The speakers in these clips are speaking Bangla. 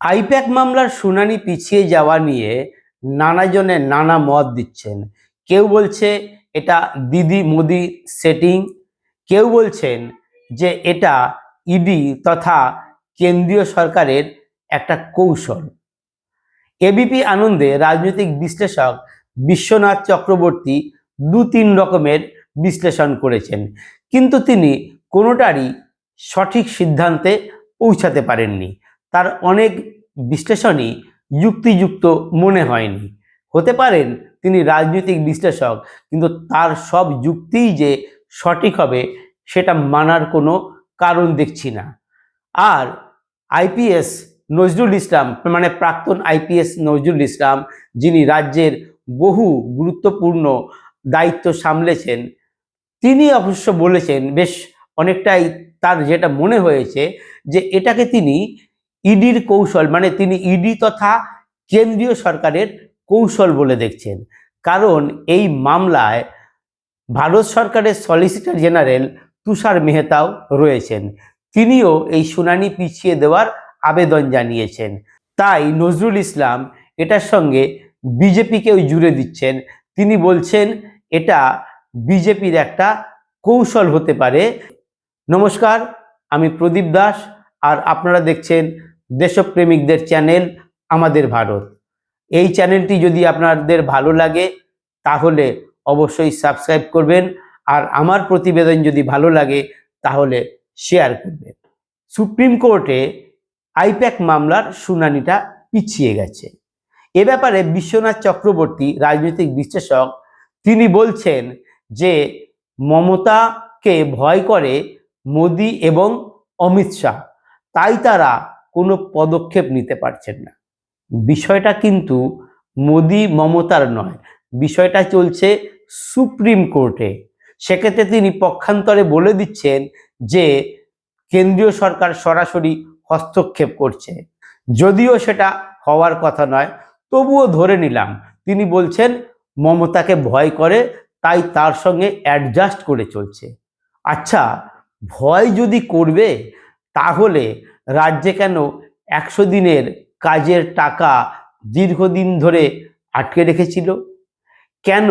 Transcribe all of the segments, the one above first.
আইপ্যাক মামলার শুনানি পিছিয়ে যাওয়া নিয়ে নানাজনে নানা মত দিচ্ছেন। কেউ বলছে এটা দিদি মোদি সেটিং কেউ বলছেন যে এটা ইডি তথা কেন্দ্রীয় সরকারের একটা কৌশল। এবিপি আনন্দে রাজনৈতিক বিশ্লেষক বিশ্বনাথ চক্রবর্তী দু তিন রকমের বিশ্লেষণ করেছেন, কিন্তু তিনি কোনোটারই সঠিক সিদ্ধান্তে পৌঁছাতে পারেননি। তার অনেক বিশ্লেষণই যুক্তিযুক্ত মনে হয়নি। হতে পারেন তিনি রাজনৈতিক বিশ্লেষক, কিন্তু তার সব যুক্তিই যে সঠিক হবে, সেটা মানার কোনো কারণ দেখছি না। আর আইপিএস নজরুল ইসলাম মানে প্রাক্তন আইপিএস নজরুল ইসলাম, যিনি রাজ্যের বহু গুরুত্বপূর্ণ দায়িত্ব সামলেছেন, তিনি অবশ্য বলেছেন, বেশ অনেকটাই তার যেটা মনে হয়েছে, যে এটাকে তিনি ইডির কৌশল মানে তিনি ইডি তথা কেন্দ্রীয় সরকারের কৌশল বলে দেখছেন। কারণ এই মামলায় ভারত সরকারের সলিসিটর জেনারেল তুষার মেহতাও রয়েছেন। তিনিও এই শুনানি পিছিয়ে দেওয়ার আবেদন জানিয়েছেন। তাই নজরুল ইসলাম এটার সঙ্গে বিজেপিকেও জুড়ে দিচ্ছেন। তিনি বলছেন, এটা বিজেপির একটা কৌশল হতে পারে। নমস্কার, আমি প্রদীপ দাস, আর আপনারা দেখছেন দেশপ্রেমিকদের চ্যানেল আমাদের ভারত। এই চ্যানেলটি যদি আপনাদের ভালো লাগে, তাহলে অবশ্যই সাবস্ক্রাইব করবেন আর আমার প্রতিবেদন যদি ভালো লাগে, তাহলে শেয়ার করবেন। সুপ্রিম কোর্টে আইপ্যাক মামলার শুনানিটা পিছিয়ে গেছে। এ ব্যাপারে বিশ্বনাথ চক্রবর্তী রাজনৈতিক বিশ্লেষক, তিনি বলছেন যে মমতাকে ভয় করে মোদি এবং অমিত শাহ। তাই তারা কোনো পদক্ষেপ নিতে পারছেন না। বিষয়টা কিন্তু মোদি মমতার নয়, বিষয়টা চলছে সুপ্রিম কোর্টে। সেক্ষেত্রে তিনি পক্ষান্তরে বলে দিচ্ছেন যে কেন্দ্রীয় সরকার সরাসরি হস্তক্ষেপ করছে। যদিও সেটা হওয়ার কথা নয়, তবুও ধরে নিলাম, তিনি বলছেন মমতাকে ভয় করে, তাই তার সঙ্গে অ্যাডজাস্ট করে চলছে। আচ্ছা ভয় যদি করবে, তাহলে রাজ্যে কেন একশো দিনের কাজের টাকা দীর্ঘদিন ধরে আটকে রেখেছিল? কেন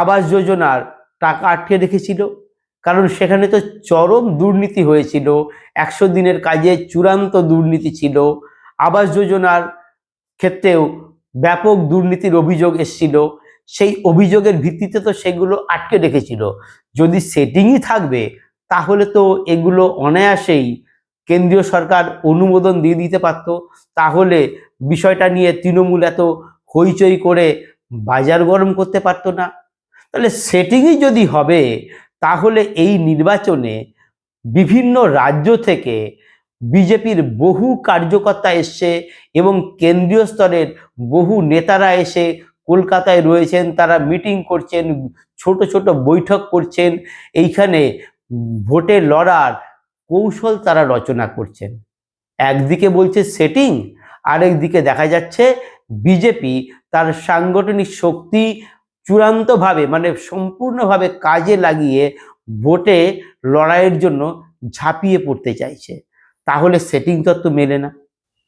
আবাস যোজনার টাকা আটকে রেখেছিল? কারণ সেখানে তো চরম দুর্নীতি হয়েছিল, একশো দিনের কাজে চূড়ান্ত দুর্নীতি ছিল, আবাস যোজনার ক্ষেত্রেও ব্যাপক দুর্নীতির অভিযোগ এসছিল, সেই অভিযোগের ভিত্তিতে তো সেগুলো আটকে রেখেছিল। যদি সেটিংই থাকবে, তাহলে তো এগুলো অনায়াসেই কেন্দ্রীয় সরকার অনুমোদন দিয়ে দিতে পারত, তাহলে বিষয়টা নিয়ে তৃণমূল এত হইচই করে বাজার গরম করতে পারতো না। তাহলে সেটিংই যদি হবে, তাহলে এই নির্বাচনে বিভিন্ন রাজ্য থেকে বিজেপির বহু কার্যকর্তা এসছে এবং কেন্দ্রীয় স্তরের বহু নেতারা এসে কলকাতায় রয়েছেন, তারা মিটিং করছেন, ছোট ছোট বৈঠক করছেন, এইখানে ভোটে লড়ার কৌশল তারা রচনা করছেন। একদিকে বলছে সেটিং আরেকদিকে দেখা যাচ্ছে বিজেপি তার সাংগঠনিক শক্তি চূড়ান্তভাবে মানে সম্পূর্ণভাবে কাজে লাগিয়ে ভোটে লড়াইয়ের জন্য ঝাঁপিয়ে পড়তে চাইছে। তাহলে সেটিং তত্ত্ব মেলে না।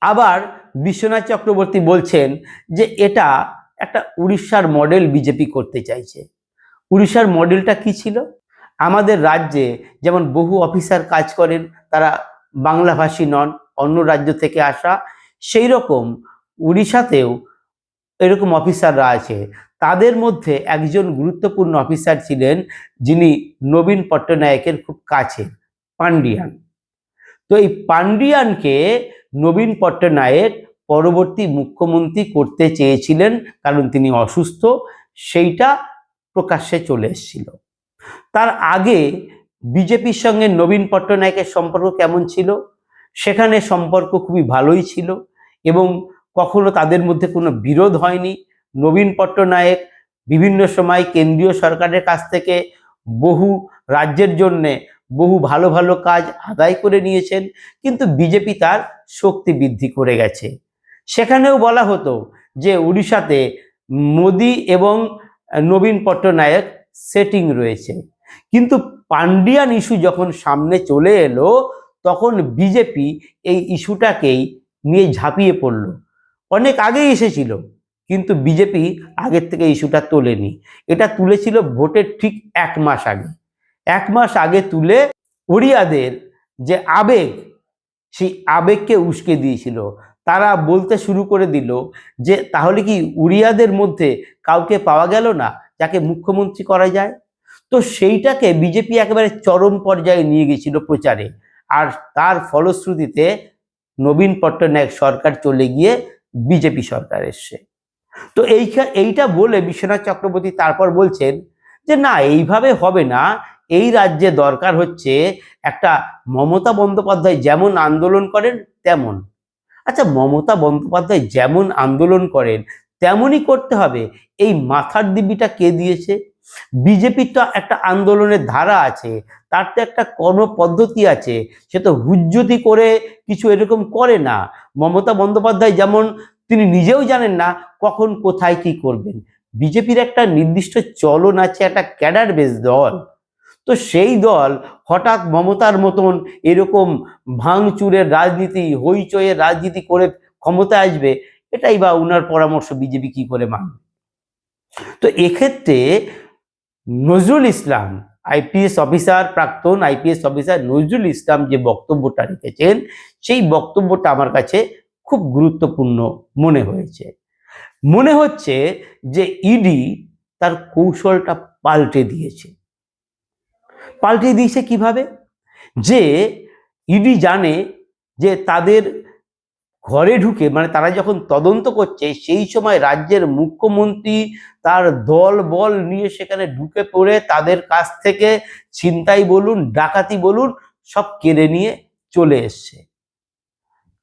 আবার বিশ্বনাথ চক্রবর্তী বলছেন যে এটা একটা উড়িষ্যার মডেল বিজেপি করতে চাইছে। উড়িষ্যার মডেলটা কি ছিল? আমাদের রাজ্যে যেমন বহু অফিসার কাজ করেন, তারা বাংলাভাষী নন, অন্য রাজ্য থেকে আসা, সেই রকম উড়িষ্যাতেও এরকম অফিসাররা আছে। তাদের মধ্যে একজন গুরুত্বপূর্ণ অফিসার ছিলেন যিনি নবীন পট্টনায়কের খুব কাছে পান্ডিয়ান তো এই পান্ডিয়ানকে নবীন পট্টনায়ক পরবর্তী মুখ্যমন্ত্রী করতে চেয়েছিলেন কারণ তিনি অসুস্থ, সেইটা প্রকাশ্যে চলে এসেছিল। তার আগে বিজেপির সঙ্গে নবীন পট্টনায়কের সম্পর্ক কেমন ছিল? সেখানে সম্পর্ক খুবই ভালোই ছিল এবং কখনো তাদের মধ্যে কোনো বিরোধ হয়নি। নবীন পট্টনায়ক বিভিন্ন সময় কেন্দ্রীয় সরকারের কাছ থেকে বহু রাজ্যের জন্যে বহু ভালো ভালো কাজ আদায় করে নিয়েছেন, কিন্তু বিজেপি তার শক্তি বৃদ্ধি করে গেছে। সেখানেও বলা হতো যে উড়িষ্যাতে মোদি এবং নবীন পট্টনায়ক সেটিং রয়েছে। কিন্তু পান্ডিয়ান ইস্যু যখন সামনে চলে এলো, তখন বিজেপি এই ইস্যুটাকেই নিয়ে ঝাঁপিয়ে পড়ল। অনেক আগেই এসেছিল, কিন্তু বিজেপি আগের থেকে ইস্যুটা তোলেনি। এটা তুলেছিল ভোটের ঠিক এক মাস আগে। এক মাস আগে তুলে ওড়িয়াদের যে আবেগ, সেই আবেগকে উস্কে দিয়েছিল। তারা বলতে শুরু করে দিল যে, তাহলে কি উড়িয়াদের মধ্যে কাউকে পাওয়া গেল না? যাকে মুখ্যমন্ত্রী করা যায়। তো সেইটাকে বিজেপি একেবারে চরম পর্যায়ে নিয়ে গেছিল প্রচারে। আর তার ফলশ্রুতিতে নবীন পট্টনায়ক সরকার চলে গিয়ে বিজেপি সরকার এসছে। তো এই এইটা বলে বিশ্বনাথ চক্রবর্তী তারপর বলছেন যে, না, এইভাবে হবে না। এই রাজ্যে দরকার হচ্ছে একটা মমতা বন্দ্যোপাধ্যায় যেমন আন্দোলন করেন তেমন। আচ্ছা মমতা বন্দ্যোপাধ্যায় যেমন আন্দোলন করেন তেমনই করতে হবে। এই মাথার দিবিটা কে দিয়েছে? বিজেপির তো একটা আন্দোলনের ধারা আছে, তার তো একটা কর্মপদ্ধতি আছে, সে তো হুজ্জতি করে কিছু এরকম করে না। মমতা বন্দ্যোপাধ্যায় যেমন তিনি নিজেও জানেন না কখন কোথায় কি করবেন। বিজেপির একটা নির্দিষ্ট চলন আছে, একটা ক্যাডার বেস দল। তো সেই দল হঠাৎ মমতার মতন এরকম ভাঙচুরের রাজনীতি, হইচইয়ের রাজনীতি করে ক্ষমতা আসবে এটাই বা উনার পরামর্শ বিজেপি কি করে মানবে? তো এক্ষেত্রে নজরুল ইসলাম, আইপিএস অফিসার, প্রাক্তন আইপিএস অফিসার নজরুল ইসলাম যে বক্তব্যটা রেখেছেন, সেই বক্তব্যটা আমার কাছে খুব গুরুত্বপূর্ণ মনে হয়েছে। মনে হচ্ছে যে ইডি তার কৌশলটা পাল্টে দিয়েছে। পাল্টে দিয়েছে কীভাবে? যে ইডি জানে যে তাদের ঘরে ঢুকে মানে তারা যখন তদন্ত করছে, সেই সময় রাজ্যের মুখ্যমন্ত্রী তার দল, বল নিয়ে সেখানে ঢুকে পড়ে, তাদের কাছ থেকে ছিনতাই বলুন, ডাকাতি বলুন, সব কেড়ে নিয়ে চলে এসছে।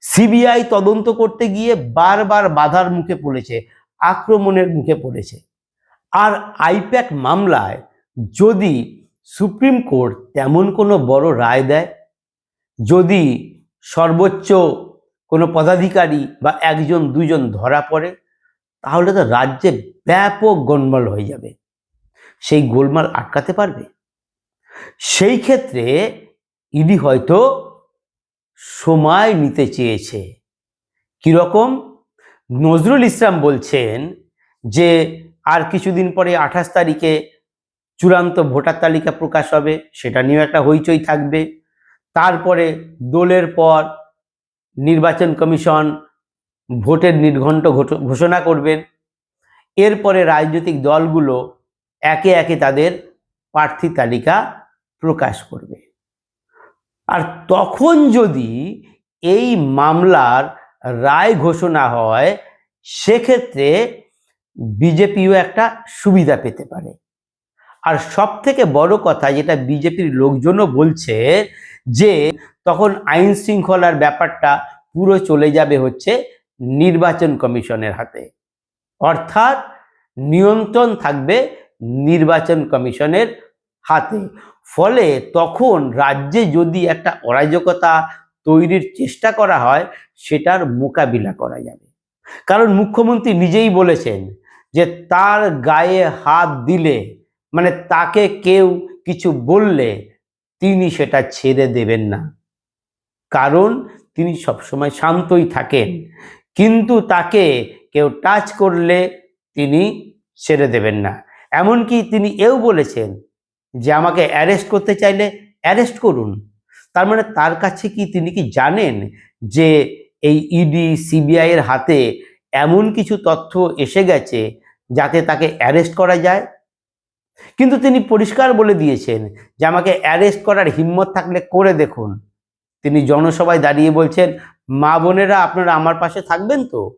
সিবিআই তদন্ত করতে গিয়ে বারবার বাধার মুখে পড়েছে, আক্রমণের মুখে পড়েছে। আর আইপ্যাক মামলায় যদি সুপ্রিম কোর্ট তেমন কোনো বড় রায় দেয়? যদি সর্বোচ্চ কোনো পদাধিকারী বা একজন, দুজন ধরা পড়ে, তাহলে তো রাজ্যে ব্যাপক গোলমাল হয়ে যাবে। সেই গোলমাল আটকাতে পারবে? সেই ক্ষেত্রে ইডি হয়তো সময় নিতে চেয়েছে। কীরকম? নজরুল ইসলাম বলছেন যে, আর কিছুদিন পরে আঠাশ তারিখে চূড়ান্ত ভোটার তালিকা প্রকাশ হবে, সেটা নিয়েও একটা হইচই থাকবে। তারপরে দোলের পর নির্বাচন কমিশন ভোটের নির্ঘণ্ট ঘোষণা করবেন। এরপরে রাজনৈতিক দলগুলো একে একে তাদের প্রার্থী তালিকা প্রকাশ করবে। আর তখন যদি এই মামলার রায় ঘোষণা হয়, সেক্ষেত্রে বিজেপিও একটা সুবিধা পেতে পারে। আর সব থেকে বড় কথা যেটা বিজেপির লোকজনও বলছে যে তখন আইন শৃঙ্খলার ব্যাপারটা পুরো চলে যাবে হচ্ছে নির্বাচন কমিশনের হাতে। অর্থাৎ নিয়ন্ত্রণ থাকবে নির্বাচন কমিশনের হাতে। ফলে তখন রাজ্যে যদি একটা অরাজকতা তৈরির চেষ্টা করা হয়, সেটার মোকাবিলা করা যাবে। কারণ মুখ্যমন্ত্রী নিজেই বলেছেন যে তার গায়ে হাত দিলে মানে তাকে কেউ কিছু বললে তিনি সেটা ছেড়ে দেবেন না। কারণ তিনি সবসময় শান্তই থাকেন। কিন্তু তাকে কেউ টাচ করলে তিনি ছেড়ে দেবেন না। এমনকি তিনি এও বলেছেন যে আমাকে অ্যারেস্ট করতে চাইলে অ্যারেস্ট করুন। তার মানে তার কাছে কি তিনি কি জানেন যে এই ইডি সিবিআইয়ের হাতে এমন কিছু তথ্য এসে গেছে যাতে তাকে অ্যারেস্ট করা যায়? কিন্তু তিনি পরিষ্কার বলে দিয়েছেন যে আমাকে অ্যারেস্ট করার হিম্মত থাকলে করে দেখুন। তিনি জনসভায় দাঁড়িয়ে বলছেন, মা বোনেরা, আপনারা আমার পাশে থাকবেন তো?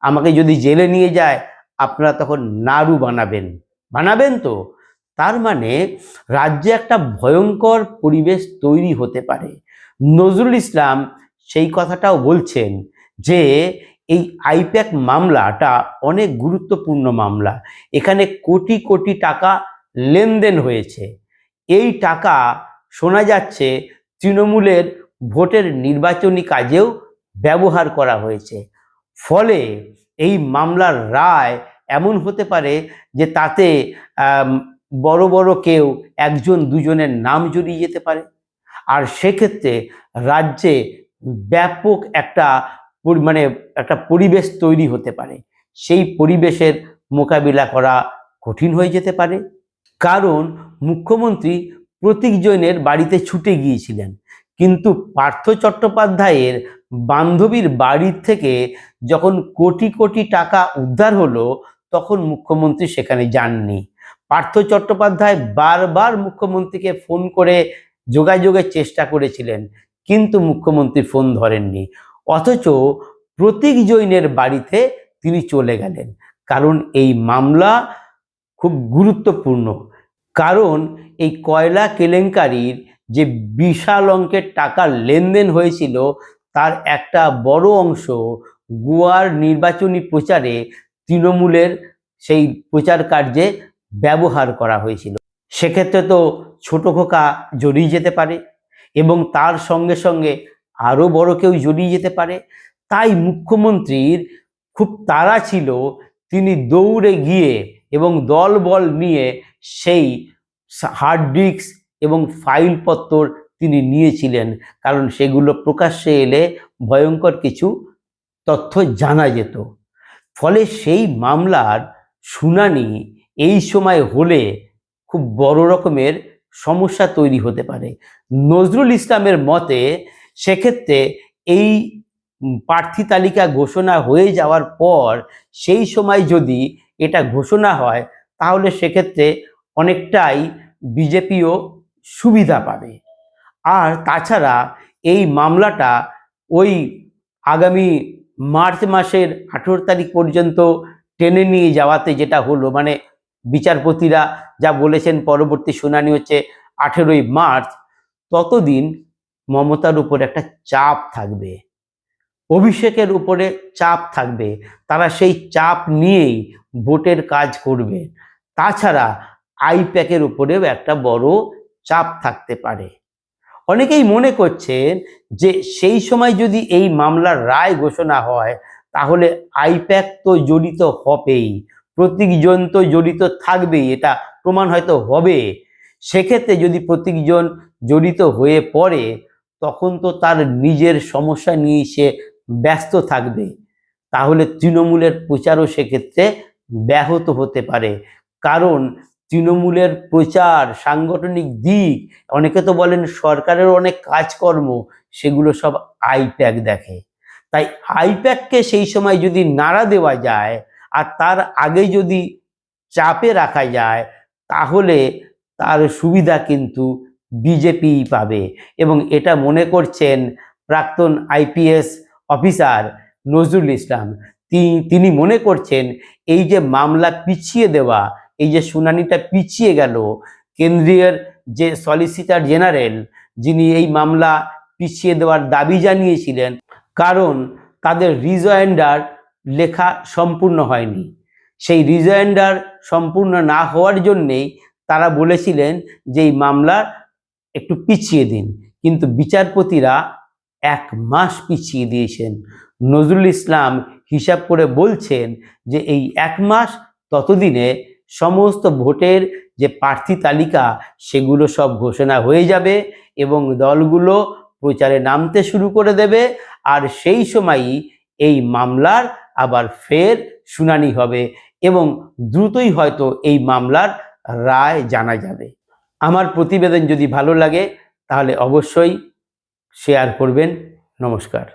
আমাকে যদি জেলে নিয়ে যায়, আপনারা তখন নাড়ু বানাবেন। বানাবেন তো? তার মানে রাজ্যে একটা ভয়ঙ্কর পরিবেশ তৈরি হতে পারে। নজরুল ইসলাম সেই কথাটাও বলছেন যে, এই আইপ্যাক মামলাটা অনেক গুরুত্বপূর্ণ মামলা। এখানে কোটি কোটি টাকা লেনদেন হয়েছে। এই টাকা শোনা যাচ্ছে তৃণমূলের ভোটের নির্বাচনী কাজেও ব্যবহার করা হয়েছে। ফলে এই মামলার রায় এমন হতে পারে যে তাতে বড় বড় কেউ একজন দুজনের নাম জড়িয়ে যেতে পারে। আর সেক্ষেত্রে রাজ্যে ব্যাপক একটা মানে একটা পরিবেশ তৈরি হতে পারে। সেই পরিবেশের মোকাবিলা করা কঠিন হয়ে যেতে পারে। কারণ মুখ্যমন্ত্রী প্রতীক জৈনের বাড়িতে ছুটে গিয়েছিলেন। কিন্তু পার্থ চট্টোপাধ্যায়ের বান্ধবীর বাড়ির থেকে যখন কোটি কোটি টাকা উদ্ধার হলো, তখন মুখ্যমন্ত্রী সেখানে যাননি। পার্থ চট্টোপাধ্যায় বারবার মুখ্যমন্ত্রীকে ফোন করে যোগাযোগের চেষ্টা করেছিলেন, কিন্তু মুখ্যমন্ত্রী ফোন ধরেননি। অথচ প্রতীক জৈনের বাড়িতে তিনি চলে গেলেন, কারণ এই মামলা খুব গুরুত্বপূর্ণ। কারণ এই কয়লা কেলেঙ্কারির যে বিশাল অঙ্কের টাকার লেনদেন হয়েছিল, তার একটা বড় অংশ গোয়ার নির্বাচনী প্রচারে তৃণমূলের সেই প্রচার কার্যে ব্যবহার করা হয়েছিল। সেক্ষেত্রে তো ছোট খোকা জড়িয়ে যেতে পারে এবং তার সঙ্গে সঙ্গে আরও বড় কেউ জড়িয়ে যেতে পারে। তাই মুখ্যমন্ত্রীর খুব তাড়া ছিল তিনি দৌড়ে গিয়ে এবং দল বল নিয়ে সেই হার্ড ডিস্ক এবং ফাইলপত্র তিনি নিয়েছিলেন। কারণ সেগুলো প্রকাশ্যে এলে ভয়ঙ্কর কিছু তথ্য জানা যেত। ফলে সেই মামলার শুনানি এই সময় হলে খুব বড় রকমের সমস্যা তৈরি হতে পারে। নজরুল ইসলামের মতে সেক্ষেত্রে এই প্রার্থী তালিকা ঘোষণা হয়ে যাওয়ার পর সেই সময় যদি এটা ঘোষণা হয়, তাহলে সেক্ষেত্রে অনেকটাই বিজেপিও সুবিধা পাবে। আর তাছাড়া এই মামলাটা ওই আগামী মার্চ মাসের আঠেরো তারিখ পর্যন্ত টেনে নিয়ে যাওয়াতে যেটা হলো মানে বিচারপতিরা যা বলেছেন পরবর্তী শুনানি হচ্ছে আঠেরোই মার্চ, ততদিন মমতার উপর একটা চাপ থাকবে। অভিষেকের উপরে চাপ থাকবে। তারা সেই চাপ নিয়েই ভোটের কাজ করবে। তাছাড়া আইপ্যাকের উপরেও একটা বড় চাপ থাকতে পারে। অনেকেই মনে করছেন যে সেই সময় যদি এই মামলার রায় ঘোষণা হয়, তাহলে আইপ্যাক তো জড়িত হবেই, প্রতীকজন তো জড়িত থাকবেই, এটা প্রমাণ হয়তো হবে। সেক্ষেত্রে যদি প্রতীকজন জড়িত হয়ে পড়ে, তখন তো তার নিজের সমস্যা নিয়ে সে ব্যস্ত থাকবে। তাহলে তৃণমূলের প্রচারও সেক্ষেত্রে ব্যাহত হতে পারে। কারণ তৃণমূলের প্রচার, সাংগঠনিক দিক, অনেকে তো বলেন সরকারের অনেক কাজকর্ম, সেগুলো সব আইপ্যাক দেখে। তাই আইপ্যাককে সেই সময় যদি নাড়া দেওয়া যায়, আর তার আগে যদি চাপে রাখা যায়, তাহলে তার সুবিধা কিন্তু বিজেপি পাবে। এবং এটা মনে করছেন প্রাক্তন আইপিএস অফিসার নজরুল ইসলাম। তিনি মনে করছেন এই যে মামলা পিছিয়ে দেওয়া এই যে শুনানিটা পিছিয়ে গেল, কেন্দ্রীয় যে সলিসিটার জেনারেল যিনি এই মামলা পিছিয়ে দেওয়ার দাবি জানিয়েছিলেন, কারণ তাদের রিজয়েন্ডার লেখা সম্পূর্ণ হয়নি। সেই রিজয়েন্ডার সম্পূর্ণ না হওয়ার জন্যেই তারা বলেছিলেন যে এই মামলা একটু পিছিয়ে দিন। কিন্তু বিচারপতিরা এক মাস পিছিয়ে দিয়েছেন। নজরুল ইসলাম হিসাব করে বলছেন যে এই এক মাস ততদিনে সমস্ত ভোটের যে প্রার্থী তালিকা, সেগুলো সব ঘোষণা হয়ে যাবে এবং দলগুলো প্রচারে নামতে শুরু করে দেবে। আর সেই সময়ই এই মামলার আবার ফের শুনানি হবে এবং দ্রুতই হয়তো এই মামলার রায় জানা যাবে। আমার প্রতিবেদন যদি ভালো লাগে, তাহলে অবশ্যই শেয়ার করবেন। নমস্কার।